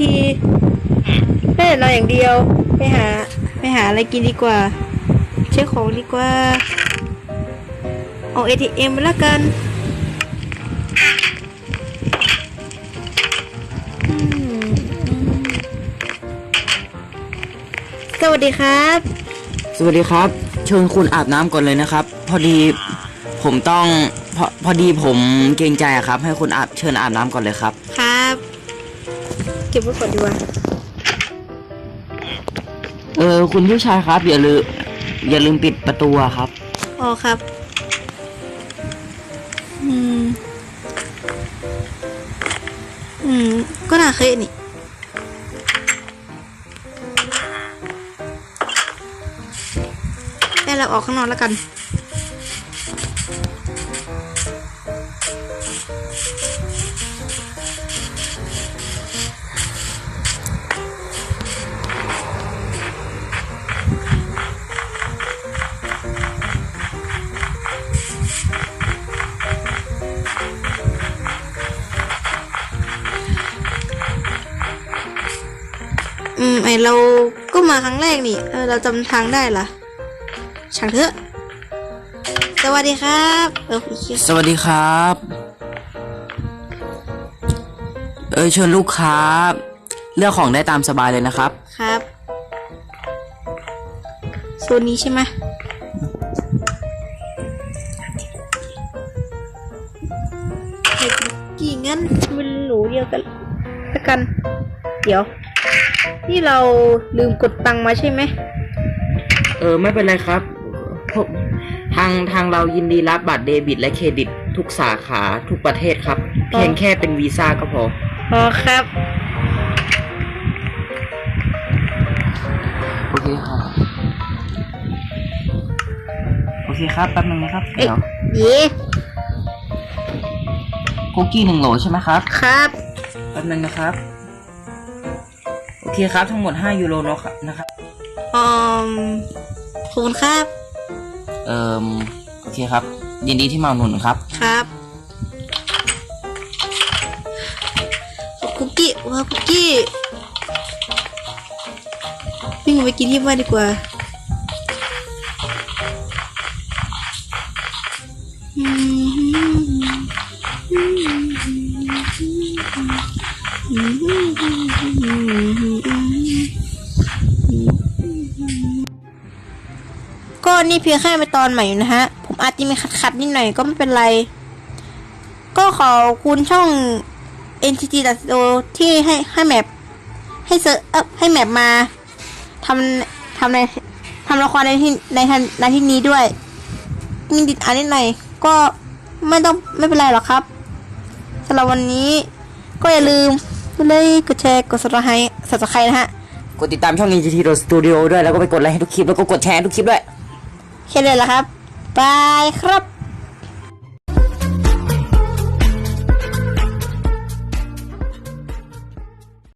ทีได้แต่นอนอย่างเดียว ไปหา ไปหาอะไรกินดีกว่า เช็คของดีกว่า เอา ATM มาละกันสวัสดีครับ สวัสดีครับ เชิญคุณอาบน้ำก่อนเลยนะครับ พอดีผมต้องพอพอดีผมเกรงใจอะครับ ให้คุณอาบเชิญอาบน้ำก่อนเลยครับ เก็บไว้ก่อนดีกว่าเออคุณผู้ชายครับ อย่าลืมอย่าลืมปิดประตูอะครับ อ๋อครับ อืม อืม ก็น่าเคยนี่ได้เราออกข้างนอกแล้วกัน อืมไอเราก็มาครั้งแรกนี่ เออเราจำทางได้ล่ะช่างเถอะ สวัสดีครับ เออพี่คิดสวัสดีครับ เออเชิญลูกค้า เลือกของได้ตามสบายเลยนะครับ ครับโซนนี้ใช่ไหมไอ้กี่งั้นมันหนูเดียวกันละกัน เดี๋ยว นี่เราลืมกดตังค์มาใช่ไหม เออ ไม่เป็นไรครับผมทางทางเรายินดีรับบัตรเดบิต และเครดิต ทุกสาขาทุกประเทศครับ เพียงแค่เป็นวีซ่าก็พอ อ๋อครับ โอเคครับโอเคครับแป๊บนึงนะครับ เดี๋ยวเย่คุกกี้หนึ่งโหลใช่ไหมครับ ครับ แป๊บนึงนะครับโอเคครับ ทั้งหมด 5 ยูโรเนอะครับนะครับอืมขอบคุณครับ เอ่อโอเคครับ ยินดีที่มาอุดหนุนครับ ครับคุกกี้ว้าวคุกกี้วิ่งไปกินที่บ้านดีกว่าอืม ก็นี่เพียงแค่ไปตอนใหม่อยู่นะฮะ ผมอาจจะมีขัดๆนิดหน่อยก็ไม่เป็นไร ก็ขอบคุณช่อง NTT ตัดโที่ให้ให้แมปให้เซอร์ให้แมปมาทำทำในทำละครในที่ในในที่นี้ด้วย มีติดอ่านนิดหน่อยก็ไม่ต้องไม่เป็นไรหรอกครับสำหรับวันนี้ก็อย่าลืม ดไลค์กดแชร์กด subscribe subscribe นะฮะกดติดตามช่อง NGT Studio ด้วยแล้วก็ไปกดไลค์ให้ทุกคลิปแล้วก็กดแชร์ให้ทุกคลิปด้วย แค่นี้แหละครับบายครับ